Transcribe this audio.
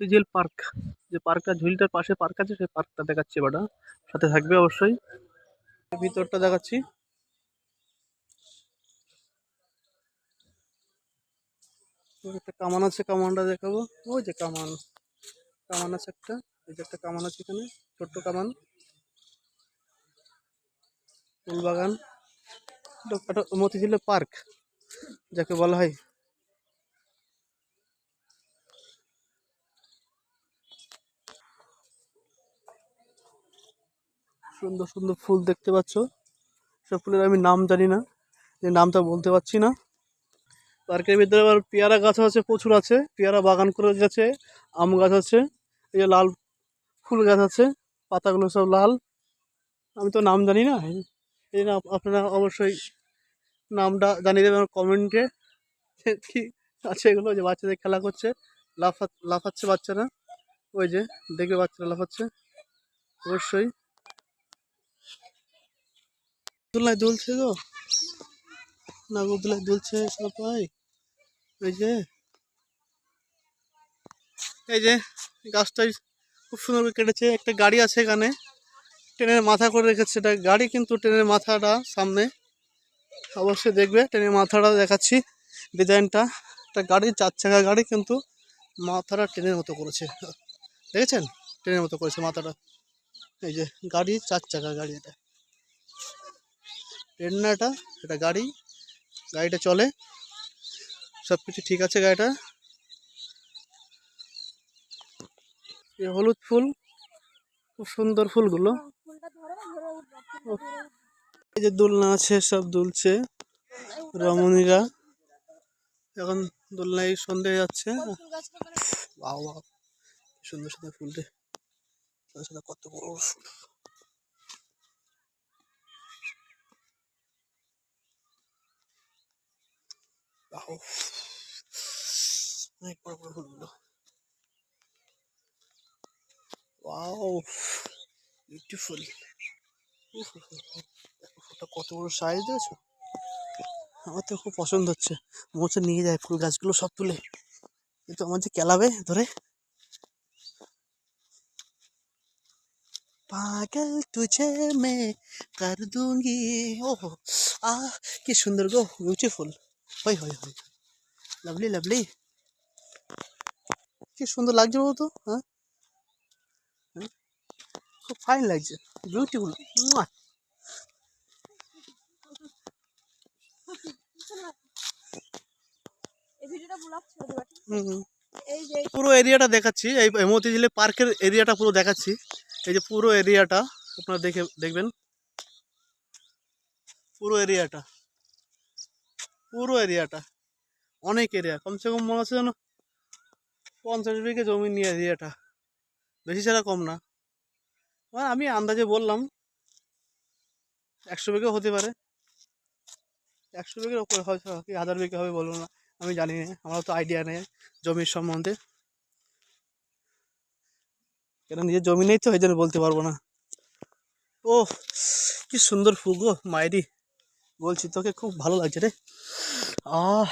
Motijheel park. যে পার্কটা, ঝিলটার পাশে পার্ক আছে, সেই পার্কটা দেখাচ্ছি এবারটা সাথে থাকবে অবশ্যই। ভিতরটা দেখাচ্ছি। একটা কামান আছে, কামানটা দেখাবো। ওই যে কামান। কামান আছে একটা। এই যে একটা কামান আছে এখানে, ছোট্ট কামান। ফুল বাগান এটা একটা মতিঝিলের পার্ক, যাকে বলা হয় সুন্দর সুন্দর ফুল দেখতে পাচ্ছ। সব ফুলের আমি নাম জানি না, যে নামটা বলতে পারছি না। পার্কের ভিতরে আবার পেয়ারা গাছ আছে, প্রচুর আছে। পেয়ারা বাগান করে গেছে, আম গাছ আছে, এই যে লাল ফুল গাছ আছে, পাতাগুলো সব লাল। আমি তো নাম জানি না, এই আপ- আপনারা অবশ্যই নামটা জানিয়ে দেবেন কমেন্টে। কি আছে এগুলো, যে বাচ্চাদের খেলা করছে, লাফা লাফাচ্ছে বাচ্চারা। ওই যে, দেখবে বাচ্চারা লাফাচ্ছে। অবশ্যই। দোলনায় দুলছে গো। নাগরদোলায় দুলছে সবাই। এই যে। এই যে গাছটাই খুব সুন্দর করে কেটেছে। একটা গাড়ি আছে এখানে। ট্রেনের মাথা করে রেখেছে এটা গাড়ি, কিন্তু ট্রেনের মাথাটা সামনে। অবশ্যই দেখবে, ট্রেনের মাথাটা দেখাচ্ছি ডিজাইনটা। একটা গাড়ি, চার চাকা গাড়ি, কিন্তু মাথাটা ট্রেনের মতো করেছে। দেখেছেন? ট্রেনের মতো করেছে মাথাটা। এই যে, গাড়ি, চার চাকা গাড়ি এটা। ট্রেন এটা এটা গাড়ি, গাড়িটা চলে। সব কিছু ঠিক আছে গাড়িটা এই হলুদ ফুল, খুব সুন্দর ফুলগুলো। এই যে দোলনা আছে, সব দুলছে রমণীরা। এখন দোলনায় সন্ধে যাচ্ছে। সুন্দর সুন্দর ফুল রে। সাদা কত বড় ফুল। বাহ অনেক বড় বড় ফুলগুলো ওয়াও বিউটিফুল ফুলটা কত বড় সাইজ দেখেছ? আমার তো খুব পছন্দ হচ্ছে। হচ্ছে নিয়ে যায় ফুল গাছগুলো সব তুলে। কিন্তু আমার যে কেলাবে ধরে। পাগল তুঝে মে, কর दूंगी ওহ, আহ, কি সুন্দর গো বিউটিফুল হই হই হই লাভলি লাভলি। কি সুন্দর লাগছে বলতো হ্যাঁ? হ্যাঁ? খুব ফাইন লাগছে বিউটিফুল পুরো এরিয়াটা দেখাচ্ছি এই এই মতিঝিলে পার্কের এরিয়াটা পুরো দেখাচ্ছি। এই যে পুরো এরিয়াটা আপনারা দেখে দেখবেন। পুরো এরিয়াটা। পুরো এরিয়াটা। অনেক এরিয়া কমসে কম মনে হচ্ছে যেন পঞ্চাশ বিঘে জমি নিয়ে এরিয়াটা। বেশি ছাড়া কম না। আমি আন্দাজে বললাম, একশো বিঘে হতে পারে। একশো বিঘের ওপরে হয়তো কি হাজার বিঘে হবে বলব না, আমি জানি না, আমার তো আইডিয়া নেই জমির সম্বন্ধে। কেন নিজের জমি নেই তো, এই জন্য বলতে পারব না। ও কি সুন্দর ফুল গো মায়েরি বলছি, তোকে খুব ভালো লাগছে রে। আহ